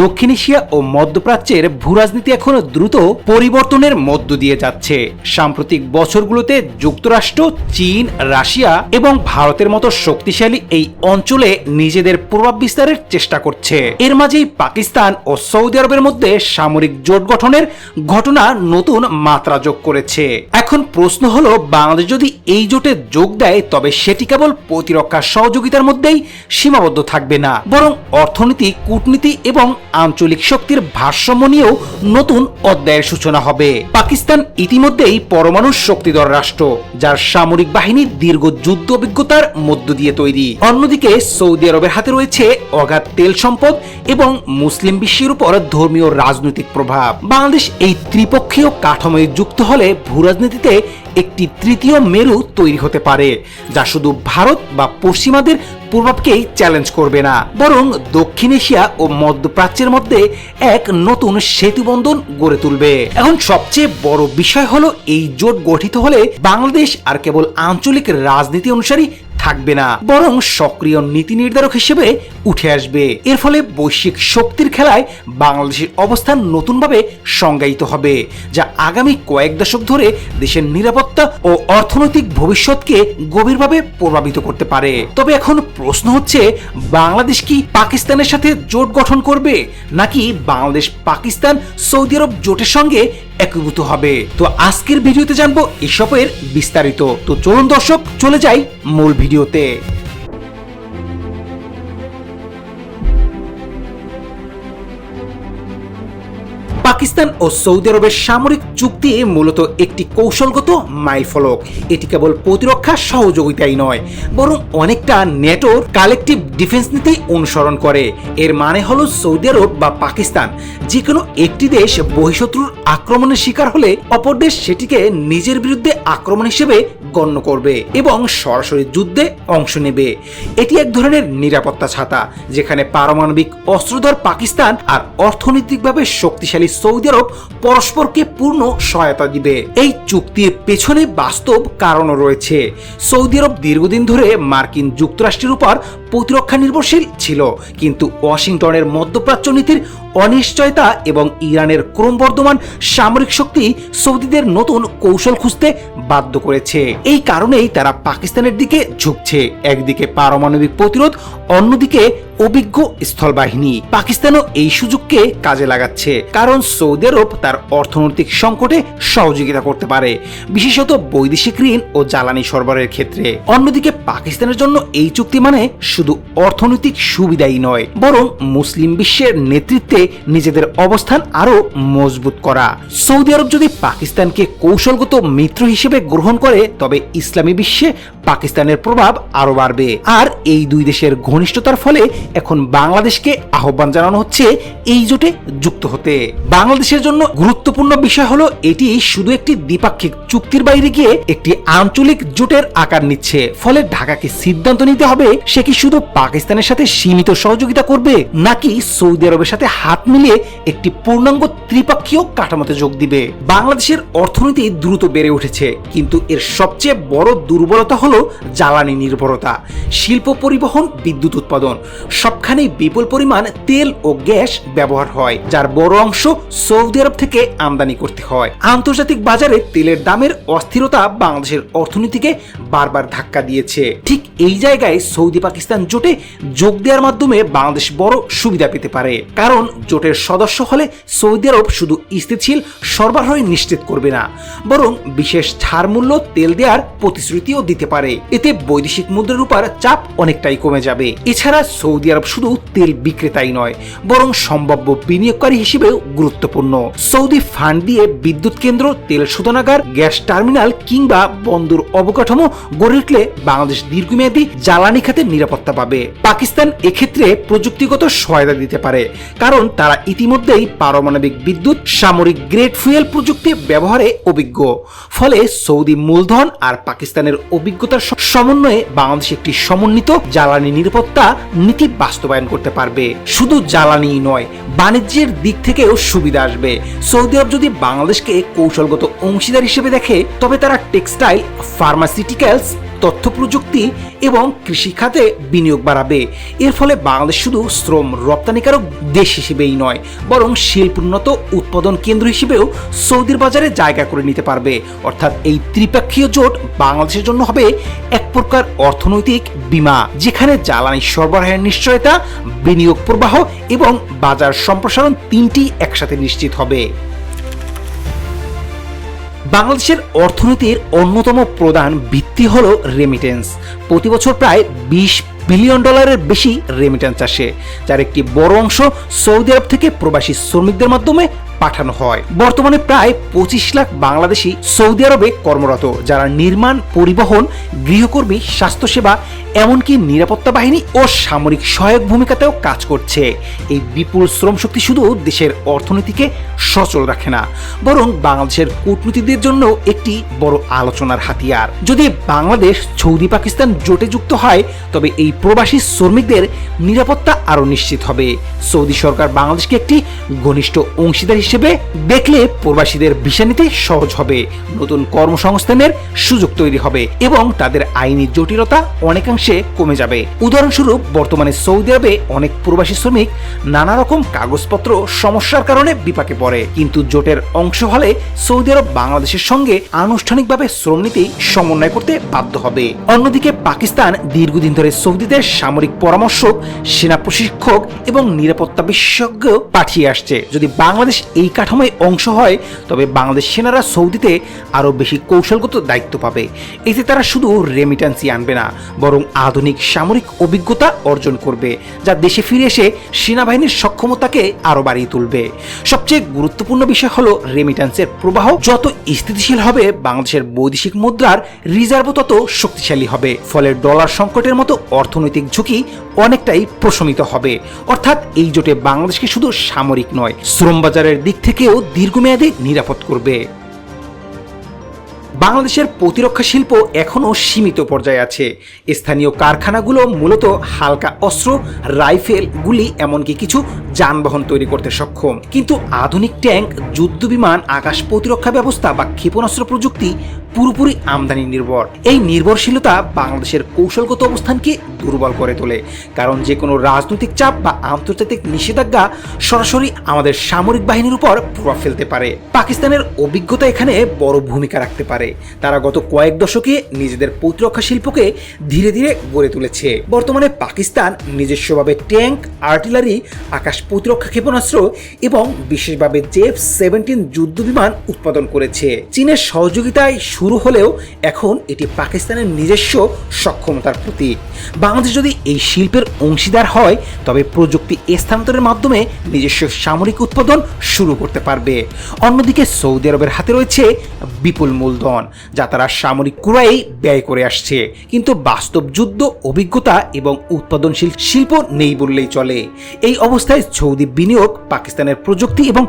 দক্ষিণ এশিয়া ও মধ্যপ্রাচ্যের ভূরাজনীতি এখনও দ্রুত পরিবর্তনের মধ্য দিয়ে যাচ্ছে। সাম্প্রতিক বছরগুলোতে যুক্তরাষ্ট্র, চীন, রাশিয়া এবং ভারতের মতো শক্তিশালী এই অঞ্চলে নিজেদের প্রভাব বিস্তারের চেষ্টা করছে। এর মাঝেই পাকিস্তান ও সৌদি আরবের মধ্যে সামরিক জোট গঠনের ঘটনা নতুন মাত্রা যোগ করেছে। এখন প্রশ্ন হলো, বাংলাদেশ যদি এই জোটে যোগ দেয়, তবে সেটি কেবল প্রতিরক্ষা সহযোগিতার মধ্যেই সীমাবদ্ধ থাকবে না, বরং অর্থনীতি, কূটনীতি এবং আঞ্চলিক শক্তির ভারসাম্য নিয়েও নতুন অধ্যায়ের সূচনা হবে। পাকিস্তান ইতিমধ্যেই পরমাণু শক্তিধর রাষ্ট্র, যার সামরিক বাহিনী দীর্ঘ যুদ্ধ অভিজ্ঞতার মধ্য দিয়ে তৈরি। অন্যদিকে সৌদি আরবের হাতে রয়েছে অগাধ তেল সম্পদ এবং মুসলিম বিশ্বের উপর ধর্মীয় রাজনৈতিক প্রভাব। বাংলাদেশ এই ত্রিপক্ষীয় কাঠামোয় যুক্ত হলে ভূরাজনীতিতে একটি তৃতীয় মেরু তৈরি হতে পারে, যা শুধু ভারত বা পশ্চিমাদের প্রভাবকেই চ্যালেঞ্জ করবে না, বরং দক্ষিণ এশিয়া ও মধ্যপ্রাচ্যের মধ্যে এক নতুন সেতুবন্ধন গড়ে তুলবে। এখন সবচেয়ে বড় বিষয় হলো এই জোট গঠিত হলে বাংলাদেশ আর কেবল আঞ্চলিক রাজনীতি অনুসারী থাকবে না, বরং সক্রিয় নীতি নির্ধারক হিসেবে উঠে আসবে। এর ফলে বৈশ্বিক শক্তির খেলায় বাংলাদেশের অবস্থান নতুনভাবে সংজ্ঞায়িত হবে, যা আগামী কয়েক দশক ধরে দেশের নিরাপত্তা ও অর্থনৈতিক ভবিষ্যৎকে গভীরভাবে প্রভাবিত করতে পারে। তবে এখন প্রশ্ন হচ্ছে, বাংলাদেশ কি পাকিস্তানের সাথে জোট গঠন করবে, নাকি বাংলাদেশ পাকিস্তান সৌদি আরব জোটের সঙ্গে একীভূত হবে। তো আজকের ভিডিওতে জানব এসবের বিস্তারিত। তো চলুন দর্শক, চলে যাই মূল ভিডিওতে। পাকিস্তান ও সৌদি আরবের সামরিক চুক্তি মূলত একটি কৌশলগত মাইলফলক। এটি কেবল প্রতিরক্ষা সহযোগিতাই নয়, বরং অনেকটা নেটোর কালেকটিভ ডিফেন্স নীতি অনুসরণ করে। এর মানে হলো সৌদি আরব বা পাকিস্তান যে কোনো একটি দেশ বহিঃশত্রুর আক্রমণের শিকার হলে অপর দেশ সেটিকে নিজের বিরুদ্ধে আক্রমণ হিসেবে গণ্য করবে এবং সরাসরি যুদ্ধে অংশ নেবে। এটি এক ধরনের নিরাপত্তা ছাতা, যেখানে পারমাণবিক অস্ত্রধর পাকিস্তান আর অর্থনৈতিকভাবে শক্তিশালী সৌদি আরব পরস্পরকে পূর্ণ সহায়তা দিবে। এই চুক্তির পেছনে বাস্তব কারণও রয়েছে। সৌদি আরব দীর্ঘদিন ধরে মার্কিন যুক্তরাষ্ট্রের উপর প্রতিরক্ষা নির্ভরশীল ছিল, কিন্তু ওয়াশিংটনের মধ্যপ্রাচ্য নীতির অনিশ্চয়তা এবং ইরানের ক্রমবর্ধমান সামরিক শক্তি সৌদিদের নতুন কৌশল খুঁজতে বাধ্য করেছে। এই কারণেই তারা পাকিস্তানের দিকে ঝুঁকছে। একদিকে পারমাণবিক প্রতিরোধ, অন্যদিকে অভিজ্ঞ স্থলবাহিনী। পাকিস্তানও এই সুযোগকে কাজে লাগাচ্ছে, কারণ সৌদি আরব তার অর্থনৈতিক সংকটে সহযোগিতা করতে পারে। বিশেষত বৈদেশিক ঋণ ও জ্বালানি সরবরাহের ক্ষেত্রে। অন্যদিকে পাকিস্তানের জন্য এই চুক্তি মানে শুধু অর্থনৈতিক সুবিধাই নয়, বরং মুসলিম বিশ্বের নেতৃত্বে নিজেদের অবস্থান আরও মজবুত করা। সৌদি আরব যদি পাকিস্তানকে কৌশলগত মিত্র হিসেবে গ্রহণ করে, তবে ইসলামী বিশ্বে পাকিস্তানের প্রভাব আরও বাড়বে। আর এই দুই দেশের ঘনিষ্ঠতার ফলে এখন বাংলাদেশকে আহ্বান জানানো হচ্ছে এই জোটে যুক্ত হতে। বাংলাদেশের জন্য গুরুত্বপূর্ণ বিষয় হলো, এটি শুধু একটি দ্বিপাক্ষিক চুক্তির বাইরে গিয়ে একটি আঞ্চলিক জোটের আকার নিচ্ছে। ফলে ঢাকাকে সিদ্ধান্ত নিতে হবে সে কি শুধু পাকিস্তানের সাথে সীমিত সহযোগিতা করবে, নাকি সৌদি আরবের সাথে হাত মিলিয়ে একটি পূর্ণাঙ্গ ত্রিপক্ষীয় কাঠামোতে যোগ দিবে? বাংলাদেশের অর্থনীতি দ্রুত বেড়ে উঠেছে, কিন্তু এর সবচেয়ে বড় দুর্বলতা হলো জ্বালানি নির্ভরতা, শিল্প পরিবহন, বিদ্যুৎ উৎপাদন। সবখানেই বিপুল পরিমাণ তেল ও গ্যাস ব্যবহার হয়, যার বড় অংশ সৌদি আরব থেকে আমদানি করতে হয়। আন্তর্জাতিক বাজারে তেলের দামের অস্থিরতা বাংলাদেশের অর্থনীতিকে বারবার ধাক্কা দিয়েছে। ঠিক এই জায়গায় সৌদি পাকিস্তান জোটে যোগ দেওয়ার মাধ্যমে বাংলাদেশ বড় সুবিধা পেতে পারে। কারণ জোটের সদস্য হলে সৌদি আরব শুধু স্থিতিশীল সরবরাহ নিশ্চিত করবে না, বরং বিশেষ ছাড় মূল্য তেল দেওয়ার প্রতিশ্রুতিও দিতে পারে। এতে বৈদেশিক মুদ্রার উপর চাপ অনেকটাই কমে যাবে। এছাড়া সৌদি আরব শুধু তেল বিক্রেতাই নয়, বরং সম্ভাব্য বিনিয়োগকারী হিসেবেও গুরুত্বপূর্ণ। সৌদি ফান্ড দিয়ে বিদ্যুৎ কেন্দ্র, তেল শোধনাগার, গ্যাস টার্মিনাল কিংবা বন্দর অবকাঠামো গড়ে উঠলে বাংলাদেশ দীর্ঘমেয়াদী জ্বালানি খাতে নিরাপত্তা পাবে। পাকিস্তান এক্ষেত্রে প্রযুক্তিগত সহায়তা দিতে পারে, কারণ তারা ইতিমধ্যেই পারমাণবিক বিদ্যুৎ, সামরিক গ্রেড ফুয়েল প্রযুক্তি ব্যবহারে অভিজ্ঞ। ফলে সৌদি মূলধন আর পাকিস্তানের অভিজ্ঞতার সমন্বয়ে বাংলাদেশ একটি সমন্বিত জ্বালানি নিরাপত্তা নীতি বাস্তবায়ন করতে পারবে। শুধু জ্বালানিই নয়, বাণিজ্যের দিক থেকেও সুবিধা আসবে। সৌদি আরব যদি বাংলাদেশকে কৌশলগত অংশীদার হিসেবে দেখে তবে তারা টেক্সটাইল, ফার্মাসিউটিক্যালস তথ্য প্রযুক্তি এবং কৃষি খাতে বিনিয়োগ বাড়াবে। এর ফলে বাংলাদেশ শুধু শ্রম রপ্তানিকারক দেশ হিসেবেই নয়, বরং শিল্পোন্নত উৎপাদন কেন্দ্র হিসেবেও সৌদির বাজারে জায়গা করে নিতে পারবে। অর্থাৎ এই ত্রিপাক্ষীয় জোট বাংলাদেশের জন্য হবে এক প্রকার অর্থনৈতিক বিমা, যেখানে জ্বালানি সরবরাহের নিশ্চয়তা, বিনিয়োগ প্রবাহ এবং বাজার সম্প্রসারণ তিনটি একসাথে নিশ্চিত হবে। বাংলাদেশের অর্থনীতির অন্যতম প্রধান ভিত্তি হল রেমিটেন্স প্রতি বছর প্রায় বিশ বিলিয়ন ডলারের বেশি রেমিটেন্স আসে, যার একটি বড় অংশ সৌদি আরব থেকে প্রবাসী শ্রমিকদের মাধ্যমে পাঠানো হয়। বর্তমানে প্রায় পঁচিশ লাখ বাংলাদেশি সৌদি আরবে কর্মরত, যারা নির্মাণ, পরিবহন, গৃহকর্মী, স্বাস্থ্যসেবা, এমনকি নিরাপত্তা বাহিনী ও সামরিক সহায়ক ভূমিকাতেও কাজ করছে। এই বিপুল শ্রমশক্তি শুধু দেশের অর্থনীতিকে সচল রাখে না, বরং বাংলাদেশের কূটনীতিদের জন্য একটি বড় আলোচনার হাতিয়ার। যদি বাংলাদেশ সৌদি পাকিস্তান জোটে যুক্ত হয়, তবে এই প্রবাসী শ্রমিকদের নিরাপত্তা আরও নিশ্চিত হবে। সৌদি সরকার বাংলাদেশকে একটি ঘনিষ্ঠ অংশীদার হিসেবে দেখলে প্রবাসীদের ভিসা নিতে সহজ হবে। নতুন কর্মসংস্থানের সুযোগ তৈরি হবে এবং তাদের আইনি জটিলতা অনেকাংশে কমে যাবে। উদাহরণস্বরূপ, বর্তমানে সৌদি আরবে অনেক প্রবাসী শ্রমিক নানা রকম কাগজপত্র সমস্যার কারণে বিপাকে পড়ে। কিন্তু জোটের অংশ হলে সৌদি আরব বাংলাদেশের সঙ্গে আনুষ্ঠানিকভাবে শ্রম নীতি সমন্বয় করতে বাধ্য হবে। অন্যদিকে, পাকিস্তান দীর্ঘদিন ধরে সৌদিতে সামরিক পরামর্শক, সেনা প্রশিক্ষক এবং নিরাপত্তা বিশেষজ্ঞ পাঠিয়ে আসছে। যদি বাংলাদেশ এই কাঠামোয় অংশ হয়, তবে বাংলাদেশ সেনারা সৌদিতে আরও বেশি কৌশলগত দায়িত্ব পাবে। এতে তারা শুধু রেমিটেন্সই আনবে না, বরং আধুনিক সামরিক অভিজ্ঞতা অর্জন করবে, যা দেশে ফিরে এসে সেনাবাহিনীর সক্ষমতাকে আরও বাড়িয়ে তুলবে। সবচেয়ে গুরুত্বপূর্ণ বিষয় হলো রেমিটেন্সের প্রবাহ। যত স্থিতিশীল হবে, বাংলাদেশের বৈদেশিক মুদ্রার রিজার্ভ তত শক্তিশালী হবে। ফলে ডলার সংকটের মতো অর্থনৈতিক ঝুঁকি অনেকটাই প্রশমিত হবে। অর্থাৎ এই জোটে বাংলাদেশকে শুধু সামরিক নয় শ্রম বাজারের দিক থেকেও দীর্ঘমেয়াদে নিরাপদ করবে। বাংলাদেশের প্রতিরক্ষা শিল্প এখনও সীমিত পর্যায়ে আছে। স্থানীয় কারখানাগুলো মূলত হালকা অস্ত্র, রাইফেল, গুলি, এমনকি কিছু যানবাহন তৈরি করতে সক্ষম। কিন্তু আধুনিক ট্যাঙ্ক, যুদ্ধ বিমান, আকাশ প্রতিরক্ষা ব্যবস্থা বা ক্ষেপণাস্ত্র প্রযুক্তি পুরোপুরি আমদানি নির্ভর। এই নির্ভরশীলতা বাংলাদেশের কৌশলগত অবস্থানকে দুর্বল করে তোলে। কারণ যে কোনো রাজনৈতিক চাপ বা আন্তর্জাতিক নিষেধাজ্ঞা সরাসরি আমাদের সামরিক বাহিনীর উপর প্রভাব ফেলতে পারে। পাকিস্তানের অভিজ্ঞতা এখানে বড় ভূমিকা রাখতে পারে। তারা গত কয়েক দশকে নিজেদের প্রতিরক্ষা শিল্পকে ধীরে ধীরে গড়ে তুলেছে। বর্তমানে পাকিস্তান নিজস্বভাবে ট্যাঙ্ক, আর্টিলারি, আকাশ প্রতিরক্ষা ক্ষেপণাস্ত্র এবং বিশেষভাবে জেফ সেভেন্টিন যুদ্ধ বিমান উৎপাদন করেছে। চীনের সহযোগিতায় শুরু হলেও এখন এটি পাকিস্তানের নিজস্ব সক্ষমতার প্রতীক। বাংলাদেশ যদি এই শিল্পের অংশীদার হয়, তবে প্রযুক্তি স্থানান্তরের মাধ্যমে নিজস্ব সামরিক উৎপাদন শুরু করতে পারবে। অন্যদিকে সৌদি আরবের হাতে রয়েছে বিপুল মূলধন। যা তারা সামরিক ক্রয়েই ব্যয় করে আসছে। কিন্তু বাস্তব যুদ্ধ, অভিজ্ঞতা এবং উৎপাদনশীল শিল্প নেই বললেই চলে। এই অবস্থায় সৌদি বিনিয়োগ, পাকিস্তানের প্রযুক্তি এবং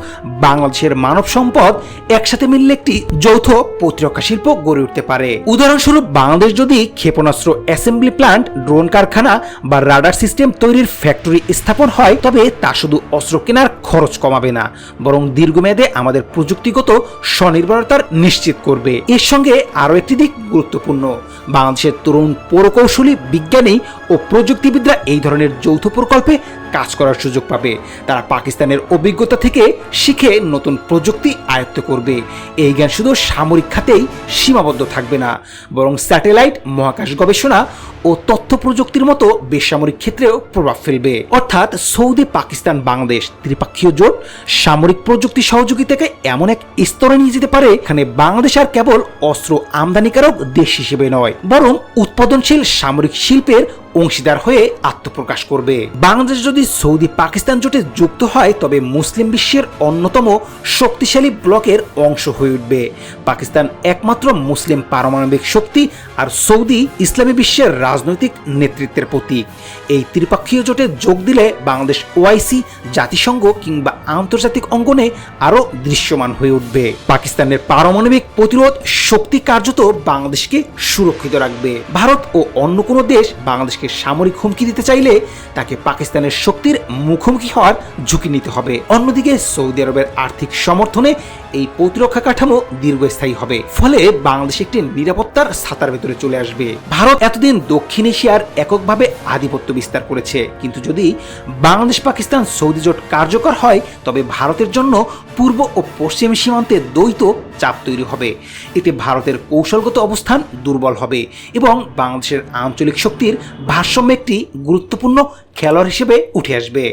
বাংলাদেশের মানব সম্পদ একসাথে মিললে একটি যৌথ প্রতিরক্ষা শিল্প গড়ে উঠতে পারে। উদাহরণস্বরূপ, বাংলাদেশ যদি ক্ষেপণাস্ত্র অ্যাসেম্বলি প্লান্ট ড্রোন কারখানা বা রাডার সিস্টেম তৈরির ফ্যাক্টরি স্থাপন হয়, তবে তা শুধু অস্ত্র কেনার খরচ কমাবে না, বরং দীর্ঘমেয়াদে আমাদের প্রযুক্তিগত স্বনির্ভরতার নিশ্চিত করবে। এর সঙ্গে আরও একটি দিক গুরুত্বপূর্ণ। বাংলাদেশের তরুণ পৌরকৌশলী, বিজ্ঞানী ও প্রযুক্তিবিদরা এই ধরনের যৌথ প্রকল্পে কাজ করার সুযোগ পাবে। তারা পাকিস্তানের অভিজ্ঞতা থেকে শিখে নতুন প্রযুক্তি আয়ত্ত করবে। এই জ্ঞান শুধু সামরিক খাতেই সীমাবদ্ধ থাকবে না, বরং স্যাটেলাইট, মহাকাশ গবেষণা ও তথ্য প্রযুক্তির মতো বেসামরিক ক্ষেত্রেও প্রভাব ফেলবে। অর্থাৎ সৌদি, পাকিস্তান, বাংলাদেশ ত্রিপাক্ষীয় জোট সামরিক প্রযুক্তি সহযোগিতাকে এমন এক স্তরে নিয়ে যেতে পারে এখানে বাংলাদেশ আর কেবল অস্ত্র আমদানিকারক দেশ হিসেবে নয়, বরং উৎপাদনশীল সামরিক শিল্পের অংশীদার হয়ে আত্মপ্রকাশ করবে। বাংলাদেশ যদি সৌদি পাকিস্তান জোটে যুক্ত হয়, তবে মুসলিম বিশ্বের অন্যতম শক্তিশালী ব্লকের অংশ হয়ে উঠবে। পাকিস্তান একমাত্র মুসলিম পারমাণবিক শক্তি আর সৌদি ইসলামী বিশ্বের রাজনৈতিক নেতৃত্বের প্রতীক। এই ত্রিপাক্ষীয় জোটে যোগ দিলে বাংলাদেশ ওআইসি জাতিসংঘ কিংবা আন্তর্জাতিক অঙ্গনে আরও দৃশ্যমান হয়ে উঠবে। পাকিস্তানের পারমাণবিক প্রতিরোধ শক্তি কার্যত বাংলাদেশকে সুরক্ষিত রাখবে। ভারত ও অন্য কোনো দেশ বাংলাদেশকে সামরিক হুমকি দিতে চাইলে তাকে পাকিস্তানের শক্তির মুখোমুখি হওয়ার ঝুঁকি নিতে হবে। অন্যদিকে সৌদি আরবের আর্থিক সমর্থনে এই প্রতিরক্ষা কাঠামো দীর্ঘস্থায়ী হবে। ফলে বাংলাদেশ একটি নিরাপত্তার ছাতার ভেতরে চলে আসবে। ভারত এতদিন দক্ষিণ এশিয়ার এককভাবে আধিপত্য বিস্তার করেছে। কিন্তু যদি বাংলাদেশ পাকিস্তান সৌদি জোট কার্যকর হয়, তবে ভারতের জন্য পূর্ব ও পশ্চিম সীমান্তে দ্বৈত চাপ তৈরি হবে। এতে ভারতের কৌশলগত অবস্থান দুর্বল হবে এবং বাংলাদেশের আঞ্চলিক শক্তির ভারসাম্য একটি গুরুত্বপূর্ণ খেলোয়াড় হিসেবে উঠে আসবে।